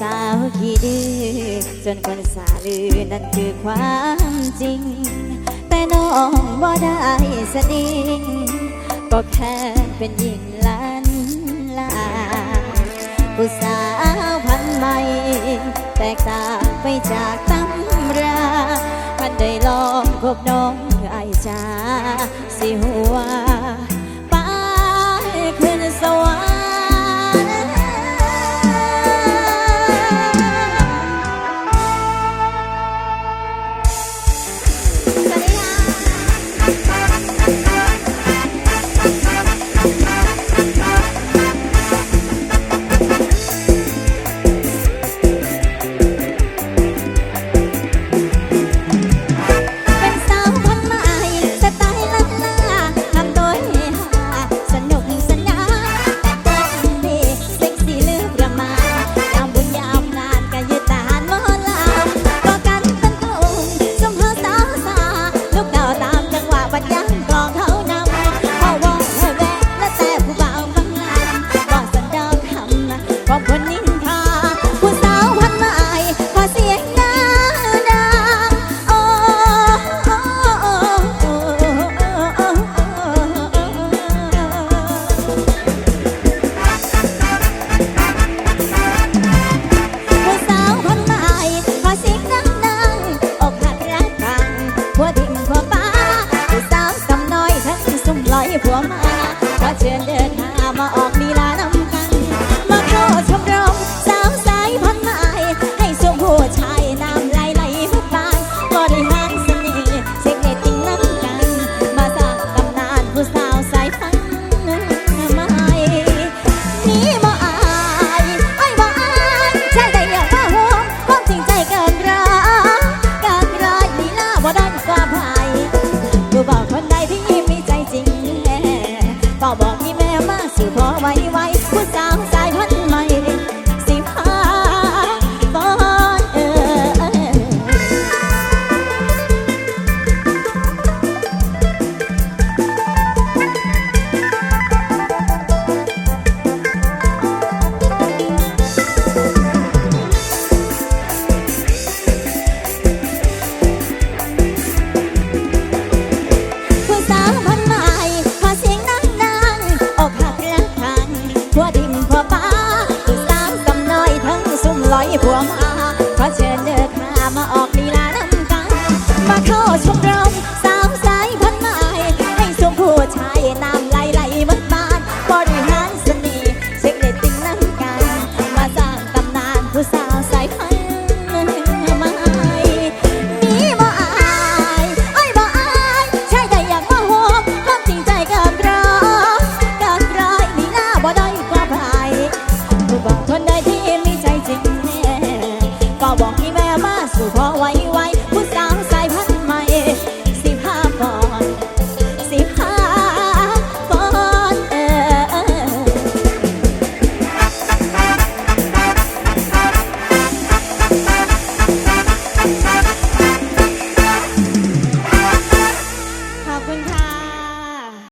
สาวขี้ดื้อจนคนสาลือนั่นคือความจริง แต่น้องว่ได้สนิงก็แค่เป็นหญิงลันลาผู้สาวพันใหม่ แตกต่างไปจากตำรามันได้ลองพบน้องไอจ้าสิหัว พ่อป้าผู้สาวสำน้อยทั้งสุ่มลอยผัวมาขอเชิญเดินหามาออกลีลานำ สิขอไว้ไว้